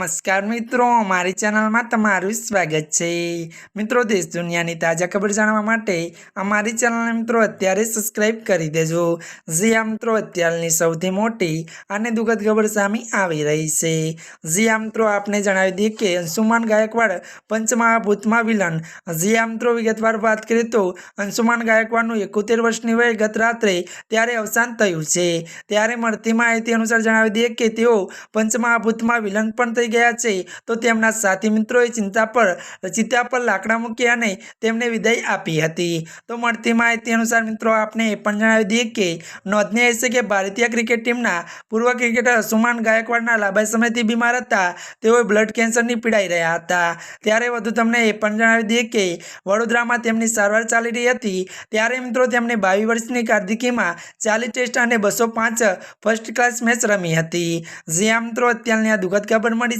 નમસ્કાર મિત્રો અમારી ચેનલમાં તમારું સ્વાગત છે. મિત્રો, દેશ દુનિયાની તાજા ખબર જાણવા માટે અમારી ચેનલને મિત્રો અત્યારે સબસ્ક્રાઈબ કરી દેજો. જી આ મિત્રો, અત્યારની સૌથી મોટી અને દુઃખદ ખબર સામે આવી રહી છે. જી આ મિત્રો, આપને જણાવી દઈએ કે અંશુમાન ગાયકવાડ પંચમહાભૂતમાં વિલન. જી આ મિત્રો, વિગતવાર વાત કરીએ તો અંશુમાન ગાયકવાડનું એકોતેર વર્ષની વય ગત રાત્રે ત્યારે અવસાન થયું છે. ત્યારે મળતી માહિતી અનુસાર જણાવી દઈએ કે તેઓ પંચમહાભૂતમાં વિલન પણ થઈ ગયા છે, તો તેમના સાથી મિત્રોએ ચિંતા પર ચિત્તા પર લાકડા મૂકી અને તેમને વિદાય આપી હતી. તો મળતી માહિતી અનુસાર મિત્રો, આપને એ પણ જણાવી દઈએ કે નોંધનીય છે કે ભારતીય ક્રિકેટ ટીમના પૂર્વ ક્રિકેટર સુમાન ગાયકવાડના લાંબા સમયથી બીમાર હતા, તેઓ બ્લડ કેન્સરની પીડાઈ રહ્યા હતા. ત્યારે વધુ તમને એ પણ જણાવી દઈએ કે, વડોદરામાં તેમની સારવાર ચાલી રહી હતી, ત્યારે મિત્રો તેમણે બાવીસ વર્ષની કાર્દિકીમાં ચાલીસ ટેસ્ટ અને બસો પાંચ ફર્સ્ટ ક્લાસ મેચ રમી હતી. જ્યાં મિત્રો અત્યારની આ દુઃખદ ખબર મળી